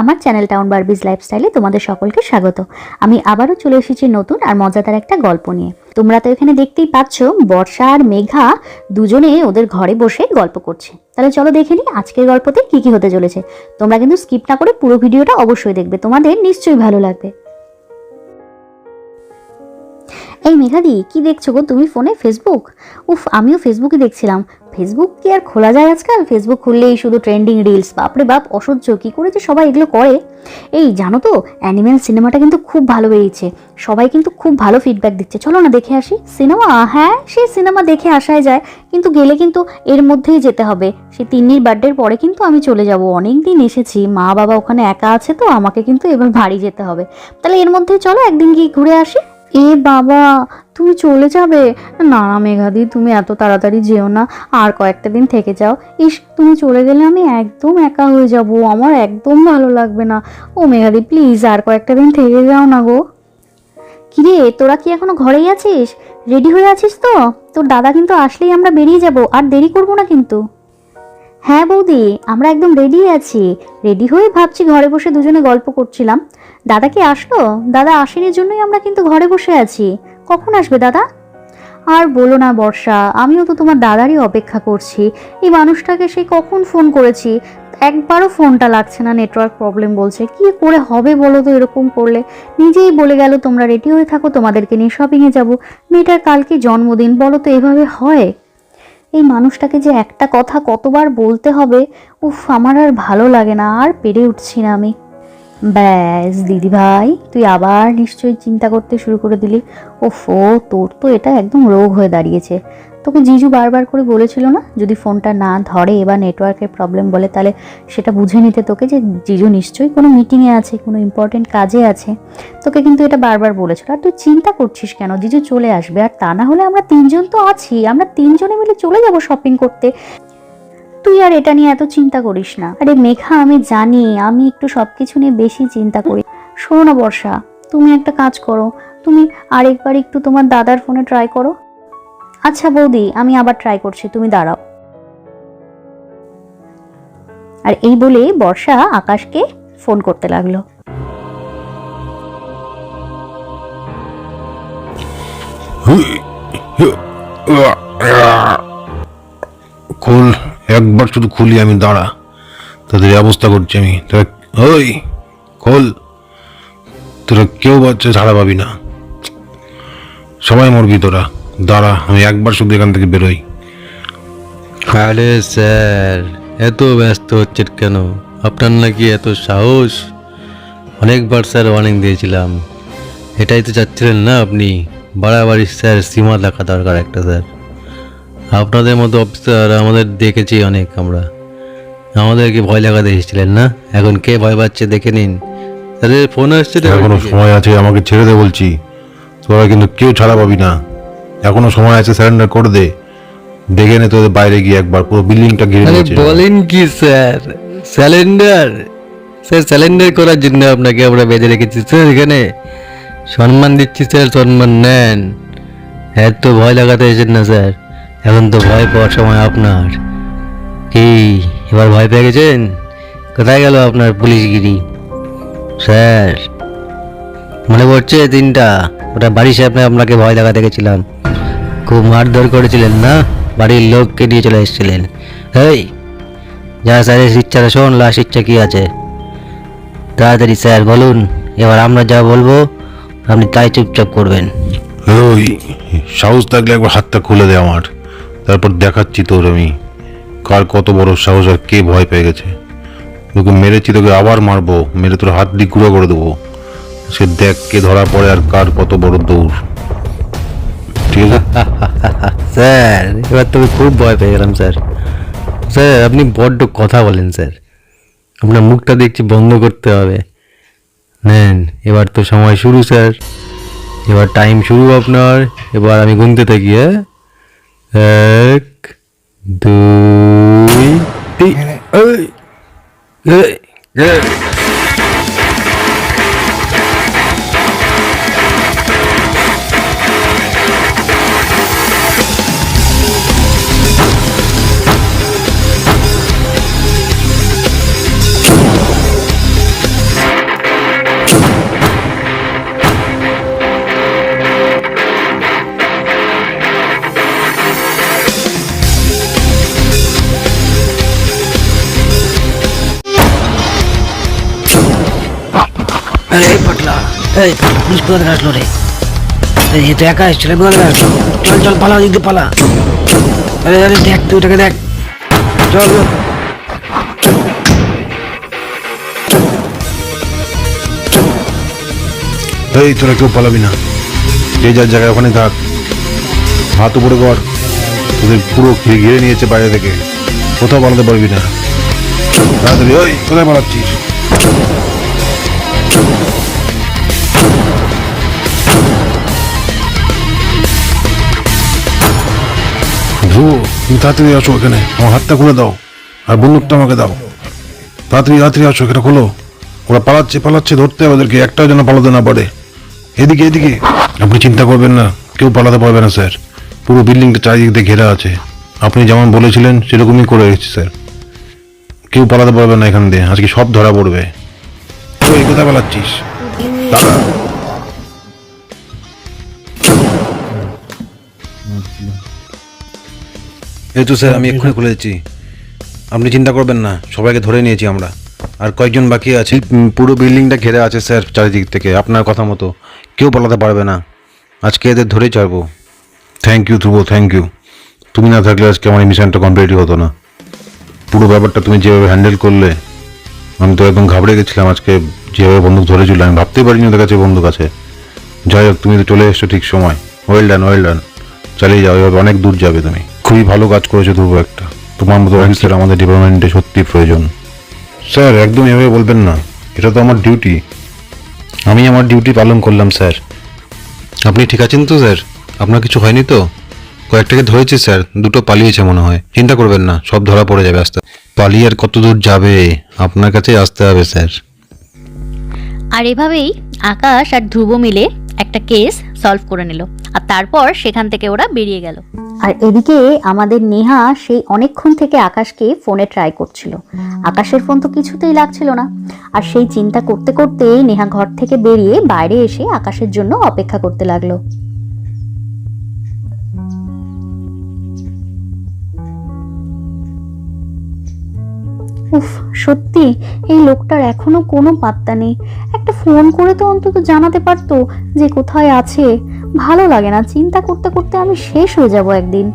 আমার channel town Barbies লাইফস্টাইলে তোমাদের সকলকে স্বাগত। আমি আবারও চলে এসেছি নতুন আর মজাদার একটা গল্প নিয়ে। তোমরা তো এখানে দেখতেই পাচ্ছ, বর্ষা আর মেঘা দুজনে ওদের ঘরে বসে গল্প করছে। তাহলে চলো দেখে নিই আজকের গল্পতে কি কি হতে চলেছে। তোমরা কিন্তু স্কিপ না করে পুরো ভিডিওটা অবশ্যই দেখবে। তোমাদের নিশ্চয়ই ভালো লাগবে। এই মেঘাদি কি দেখছ গো তুমি ফোনে? ফেসবুক উফ, আমিও ফেসবুকে দেখছিলাম। ফেসবুক কি আর খোলা যায় আজকাল? ফেসবুক খুললেই শুধু ট্রেন্ডিং রিলস বাপরে বাপ, অসহ্য, কি করে যে সবাই এগুলো করে? এই, জানো তো অ্যানিমেল সিনেমাটা কিন্তু খুব ভালো বেরিয়েছে। সবাই কিন্তু খুব ভালো ফিডব্যাক দিচ্ছে। চলো না দেখে আসি। সিনেমা হ্যাঁ সেই সিনেমা দেখে আসাই যায়। কিন্তু গেলে কিন্তু এর মধ্যেই যেতে হবে। সে তিন্নির বার্থডের পরে কিন্তু আমি চলে যাব। অনেক দিন এসেছি। মা বাবা ওখানে একা আছে তো, আমাকে কিন্তু এবার বাড়ি যেতে হবে। তাহলে এর মধ্যেই চলো, একদিন গিয়ে ঘুরে আসি। এ বাবা, তুমি চলে যাবে? না না মেঘাদি, তুমি এত তাড়াতাড়ি যেও না। আর কয়েকটা দিন থেকে যাও। ইস, তুমি চলে গেলে আমি একদম একা হয়ে যাব। আমার একদম ভালো লাগবে না। ও মেঘাদি প্লিজ আর কয়েকটা দিন থেকে যাও না গো। কিরে, তোরা কি এখনও ঘরেই আছিস? রেডি হয়ে আছিস তো? তোর দাদা কিন্তু আসলেই আমরা বেরিয়ে যাব। আর দেরি করব না কিন্তু। হ্যাঁ বৌদি, আমরা একদম রেডি আছি। রেডি হয়ে ভাবছি ঘরে বসে দুজনে গল্প করছিলাম। দাদা কি আসলো? দাদা আসেনি জন্যই আমরা কিন্তু ঘরে বসে আছি। কখন আসবে দাদা? আর বলো না বর্ষা, আমিও তো তোমার দাদারই অপেক্ষা করছি। এই মানুষটাকে সেই কখন ফোন করেছি? একবারও ফোনটা লাগছে না নেটওয়ার্ক প্রবলেম বলছে। কি করে হবে বলো তো এরকম করলে? নিজেই বলে গেল, তোমরা রেডি হয়ে থাকো, তোমাদেরকে নিয়ে শপিংয়ে যাব। মেয়েটার কালকে জন্মদিন, বলো তো এভাবে হয়? এই মানুষটাকে যে একটা কথা কতবার বলতে হবে, উফ, আমার আর ভালো লাগে না, আর পেরে উঠছি না আমি। ব্যাস দিদি ভাই তুই আবার নিশ্চয়ই চিন্তা করতে শুরু করে দিলি। ওফো, তোর তো এটা একদম রোগ হয়ে দাঁড়িয়েছে। তোকে জিজু বারবার করে বলেছিল না, যদি ফোনটা না ধরে বা নেটওয়ার্কের প্রবলেম বলে, তাহলে সেটা বুঝে নিতে তোকে যে জিজু নিশ্চয়ই কোনো মিটিংয়ে আছে, কোনো ইম্পর্টেন্ট কাজে আছে। তোকে কিন্তু এটা বারবার বলেছিল। আর তুই চিন্তা করছিস কেন? জিজু চলে আসবে, আর তা না হলে আমরা তিনজন তো আছি, আমরা তিনজনে মিলে চলে যাব শপিং করতে। তুই আর এটা নিয়ে এত চিন্তা করিস না। আরে মেঘা, আমি জানি, আমি একটু সবকিছু নিয়ে বেশি চিন্তা করি। শোনো না বর্ষা, তুমি একটা কাজ করো, তুমি আরেকবার একটু তোমার দাদার ফোনে ট্রাই করো। আচ্ছা বৌদি, আমি আবার ট্রাই করছি, তুমি দাঁড়াও। আর এই বলে বর্ষা আকাশকে ফোন করতে লাগল। খোল, একবার শুধু খুলি আমি, দাঁড়া। তাদের অবস্থা করছি আমি। তোরা, ওই, খোল। তোরা কেউ বাচ্চা ছাড়া পাবি না। সবাই মরবি তোরা। দাঁড়া আমি একবার শুধু এখান থেকে বেরোই। আরে স্যার এত ব্যস্ত হচ্ছেন কেন? আপনার নাকি এত সাহস? অনেকবার স্যার ওয়ার্নিং দিয়েছিলাম। এটাই তো চাচ্ছিলেন না আপনি? বাড়াবাড়ি স্যার সীমা দেখা দরকার একটা স্যার। আপনাদের মতো অফিসার আমাদের দেখেছি অনেক আমরা। আমাদেরকে ভয় লাগাতে এসেছিলেন না? এখন কে ভয় পাচ্ছে দেখে নিন। তাদের ফোন আসছে এখনও সময় আছে আমাকে ছেড়ে দে বলছি। তোরা কিন্তু কেউ ছাড়া পাবি না। এখনও সময় আছে স্যারেন্ডার করে দে। দেখে নে তোদের বাইরে গিয়ে একবার পুরো বিল্ডিংটা ঘিরে নিয়েছে। বলেন কি স্যার? স্যালেন্ডার স্যার স্যালেন্ডার করার জন্য আপনাকে আমরা বেঁধে রেখেছি। স্যার এখানে সম্মান দিচ্ছি স্যার সম্মান নেন। এত ভয় লাগাতে এসেছেন না স্যার। এখন তো ভয় পাওয়ার সময় আপনার। কি এবার ভয় পেয়ে গেছেন? কোথায় গেল আপনার পুলিশগিরি? স্যার মনে পড়ছে দিনটা? ওটা বাড়ির সামনে আপনাকে ভয় লাগাতে গেছিলাম। খুব মারধর করেছিলেন না? বাড়ির লোককে নিয়ে চলে এসেছিলেন। এই যা স্যার স্যারের ইচ্ছাটা শোন লাস্ট ইচ্ছা কী আছে? তাড়াতাড়ি স্যার, বলুন, এবার আমরা যা বলব, আপনি তাই চুপচাপ করবেন। ওই, সাহস থাকলে একবার হাতটা খুলে দে আমার। তারপর দেখাচ্ছি তোর আমি, কার কত বড় সাহস আর কে ভয় পেয়ে গেছে। তোকে মেরেছি, তোকে আবার মারবো, মেরে তোর হাত দিয়ে গুঁড়ো করে দেবো। সে দেখ কে ধরা পড়ে আর কার কত বড় দৌড়। ঠিক স্যার, এবার তো খুব ভয় পেয়ে গেলাম, স্যার। স্যার, আপনি বড্ড কথা বলেন, স্যার। আপনার মুখটা দেখছি বন্ধ করতে হবে। নেন, এবার তো সময় শুরু, স্যার। এবার টাইম শুরু আপনার। এবার আমি গুনতে থাকি হ্যাঁ? এক, দুই, তিন। আসলো রে? এই একা এসছিল আসলো? পালা পালা। দেখ, তুই দেখ। চল। এই, তোরা কেউ পালাবি না। যে যার জায়গায় ওখানে থাক। হাত উপরে কর। তোদের পুরো ঘিরে নিয়েছে বাইরে থেকে। কোথাও পালাতে পারবি না। ওই, কোথায় পালাচ্ছিস? ধ্রুব তুমি তাড়াতাড়ি আসো এখানে। আমার হাতটা খুলে দাও, আর বন্দুকটা আমাকে দাও। তাড়াতাড়ি তাড়াতাড়ি আসো এখানে, খোলো। ওরা পালাচ্ছে পালাচ্ছে, ধরতে হবে ওদেরকে একটাও যেন পালাতে না পারে। এদিকে এদিকে। আপনি চিন্তা করবেন না, কেউ পালাতে পারবে না, স্যার। পুরো বিল্ডিংটা চারিদিক দিয়ে ঘেরা আছে। আপনি যেমন বলেছিলেন, সেরকমই করে রেখেছি, স্যার। কেউ পালাতে পারবে না এখান দিয়ে। আজকে সব ধরা পড়বে। ওই কোথায় পালাচ্ছিস? দাঁড়া। এই তো স্যার, আমি এক্ষুনি খুলে দিচ্ছি। আপনি চিন্তা করবেন না, সবাইকে ধরে নিয়েছি আমরা। আর কয়েকজন বাকি আছে। পুরো বিল্ডিংটা ঘেরে আছে স্যার, চারিদিক থেকে, আপনার কথা মতো। কেউ পালাতে পারবে না। আজকে এদের ধরেই ছাড়বো। Thank you Dhruv thank you তুমি না থাকলে আজকে আমার মিশনটা কমপ্লিটই হতো না। পুরো ব্যাপারটা তুমি যেভাবে হ্যান্ডেল করলে, আমি তো একদম ঘাবড়ে গেছিলাম আজকে যেভাবে বন্দুক ধরেছিল। আমি ভাবতেই পারিনি ওদের কাছে বন্দুক আছে। যাই হোক, তুমি তো চলে এসছো ঠিক সময়। ওয়েল ডান ওয়েল ডান চালিয়ে যাও, এভাবে অনেক দূর যাবে তুমি। খুবই ভালো কাজ করেছ ধ্রুব একটা। তোমার মতো অফিসার আমাদের ডিপার্টমেন্টে সত্যি প্রয়োজন। স্যার একদম এভাবে বলবেন না। এটা তো আমার ডিউটি আমি আমার ডিউটি পালন করলাম স্যার আপনি ঠিক আছেন তো স্যার আপনার কিছু হয়নি তো? কয়েকটাকে ধরেছি স্যার দুটো পালিয়েছে মনে হয়। চিন্তা করবেন না সব ধরা পড়ে যাবে আস্তে। পালিয়ে আর কত দূর যাবে? আপনার কাছে আসতে হবে স্যার আর এভাবেই আকাশ আর ধ্রুব মিলে একটা কেস সলভ করে নিল। আর তারপর সেখান থেকে ওরা বেরিয়ে গেল। আর এদিকে আমাদের নেহা সেই অনেকক্ষণ থেকে আকাশকে ফোনে ট্রাই করছিল। আকাশের ফোন তো কিছুতেই লাগছিল না। আর সেই চিন্তা করতে করতে নেহা ঘর থেকে বেরিয়ে বাইরে এসে আকাশের জন্য অপেক্ষা করতে লাগল। উফ, সত্যি, এই লোকটার এখনও কোনো পাত্তা নেই। একটা ফোন করে তো অন্তত জানাতে পারতো যে কোথায় আছে। ভালো লাগে না, চিন্তা করতে করতে আমি শেষ হয়ে যাব একদিন।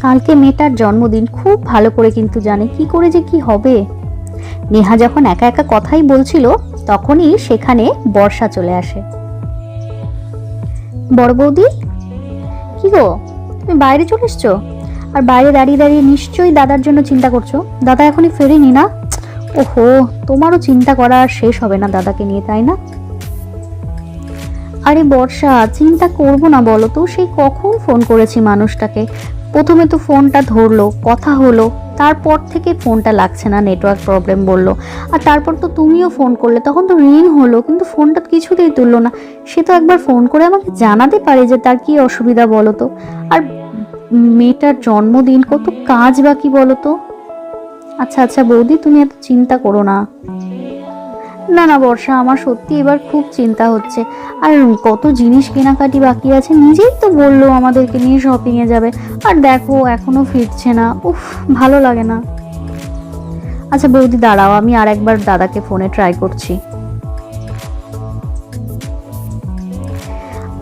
কালকে মেয়েটার জন্মদিন, খুব ভালো করে কিন্তু জানে, কি করে যে কি হবে। নেহা যখন একা একা কথাই বলছিল, তখনই সেখানে বর্ষা চলে আসে। বড় বৌদি? কি গো, তুমি বাইরে চলে এসছো? আর বাইরে দাঁড়িয়ে দাঁড়িয়ে নিশ্চয়ই দাদার জন্য চিন্তা করছ? দাদা এখনই ফেরেনি না? ওহো, তোমারও চিন্তা করা আর শেষ হবে না দাদাকে নিয়ে, তাই না? আরে বর্ষা, চিন্তা করব না বলো তো, সেই কখন ফোন করেছি মানুষটাকে? প্রথমে তো ফোনটা ধরলো, কথা হলো, তারপর থেকে ফোনটা লাগছে না, নেটওয়ার্ক প্রবলেম বলল। আর তারপর তো তুমিও ফোন করলে, তখন তো রিং হলো, কিন্তু ফোনটা কিছুতেই তুললো না। সে তো একবার ফোন করে আমাকে জানাতে পারে যে তার কি অসুবিধা বলো তো? আর মেয়েটার জন্মদিন কত কাজ বাকি বলো তো আচ্ছা আচ্ছা বৌদি, তুমি এত চিন্তা করো না। না না বর্ষা, আমার সত্যি এবার খুব চিন্তা হচ্ছে। আর কত জিনিস কেনাকাটি বাকি আছে, নিজেই তো বলল আমাদেরকে নিয়ে শপিং এ যাবে। আর দেখো, এখনও ফিরছে না। উফ, ভালো লাগে না। আচ্ছা বৌদি, দাঁড়াও, আমি আর একবার দাদাকে ফোনে ট্রাই করছি।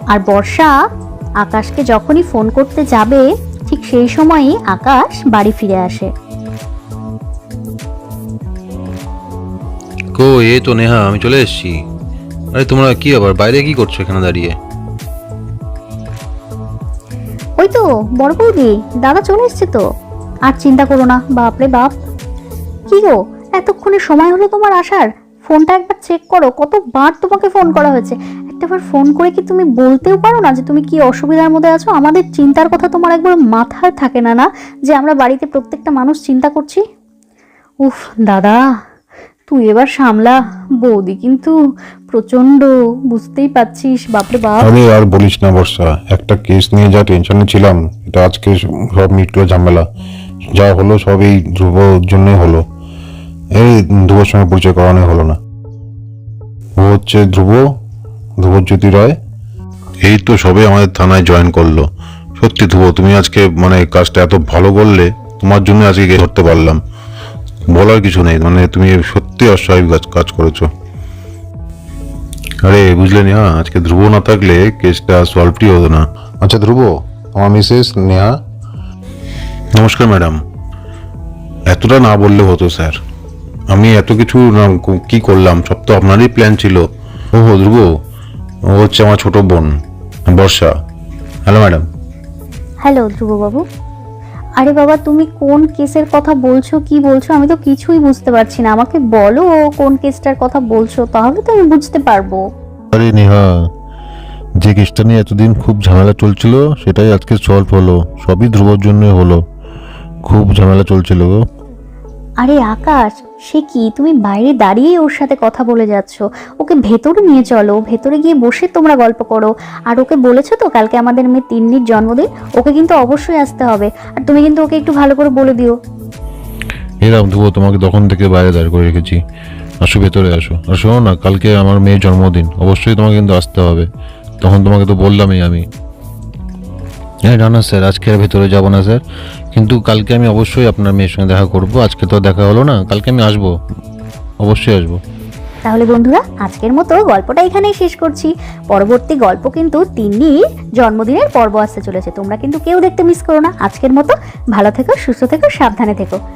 আর বর্ষা আকাশকে যখনই ফোন করতে যাবে ঠিক সেই সময়ই আকাশ বাড়ি ফিরে আসে। কো এই তো নেহা আমি চলে এসেছি। আরে তোমরা কি আবার বাইরে কি করছ এখানে দাঁড়িয়ে? ওই তো বড় বৌদি দাদা চলে এসছে তো। আর চিন্তা করো না বাপরে বাপ। কি গো এতক্ষণে সময় হলো তোমার আসার? ফোনটা একবার চেক করো কতবার তোমাকে ফোন করা হয়েছে। একটাবার ফোন করে কি তুমি বলতেও পারো না যে তুমি কি অসুবিধার মধ্যে আছো? আমাদের চিন্তার কথা তোমার একবার মাথায় থাকে না না? যে আমরা বাড়িতে প্রত্যেকটা মানুষ চিন্তা করছি? উফ, দাদা, তুই এবার সামলা। বৌদি কিন্তু প্রচণ্ড বুঝতেই পাচ্ছিস বাপরে বাপ। আরে আর বলিস না বর্ষা, একটা কেস নিয়ে যা টেনশনে ছিলাম, এটা আজকে সব মিটলো ঝামেলা। যা হলো সব এই ধ্রুবর জন্যই হলো। এই ধ্রুবর সঙ্গে পরিচয় করানো হলো না। ও হচ্ছে ধ্রুব ধ্রুবজ্যোতি রায়? এই তো সবে আমাদের থানায় জয়েন করল। সত্যি ধ্রুব, তুমি আজকে মানে কাজটা এত ভালো করলে, তোমার জন্য আজকে গিয়ে ধরতে পারলাম। বলার কিছু নেই মানে তুমি সত্যি অস্বাভাবিক কাজ করেছ। আরে, বুঝলে নেহা, আজকে ধ্রুব না থাকলে কেসটা সলভটি হতো না। আচ্ছা ধ্রুব, আমার মিসেস নেহা? নমস্কার ম্যাডাম। এতটা না বললে হতো, স্যার। আমি এত কিছু কি করলাম, সব তো আপনারই প্ল্যান ছিল। ও হো ধ্রুব ও হচ্ছে আমার ছোট বোন বর্ষা। হ্যালো ম্যাডাম হ্যালো ধ্রুববাবু। আরে বাবা তুমি কোন কেসের কথা বলছো কি বলছো আমি তো কিছুই বুঝতে পারছি না। আমাকে বলো কোন কেসটার কথা বলছো তাহলে তো আমি বুঝতে পারব। আরে নেহা যে কেসটা নিয়ে এতদিন খুব ঝামেলা চলছিল সেটাই আজকে সলভ হলো। সবই ধ্রুবর জন্য হলো। খুব ঝামেলা চলছিল গো। আরে আকাশ, সে কি? তুমি বাইরে দাঁড়িয়েই ওর সাথে কথা বলে যাচ্ছ। ওকে ভেতরে নিয়ে চলো, ভেতরে গিয়ে বসে তোমরা গল্প করো। আর ওকে বলেছ তো কালকে আমাদের মেয়ে তিন্নির জন্মদিন, ওকে কিন্তু অবশ্যই আসতে হবে। আর তুমি কিন্তু ওকে একটু ভালো করে বলে দিও। এরাম ধ্রুব তোমাকে তখন থেকে বাইরে দাঁড় করে রেখেছি। আসো, ভেতরে আসো। আর শোনো না, কালকে আমার মেয়ের জন্মদিন, অবশ্যই তোমাকে কিন্তু আসতে হবে। তখন তোমাকে তো বললামই আমি। হ্যাঁ না না স্যার, আজকে আর ভেতরে যাব না স্যার। কিন্তু কালকে আমি অবশ্যই আপনার মেয়ের সঙ্গে দেখা করব। আজকে তো দেখা হলো না। কালকে আমি আসব। অবশ্যই আসব। তাহলে বন্ধুরা, আজকের মতো গল্পটা এখানেই শেষ করছি। পরবর্তী গল্প কিন্তু তিন্নির জন্মদিনের পর্ব আসতে চলেছে। তোমরা কিন্তু কেউ দেখতে মিস করো না। আজকের মতো ভালো থেকো, সুস্থ থেকো, সাবধানে থেকো।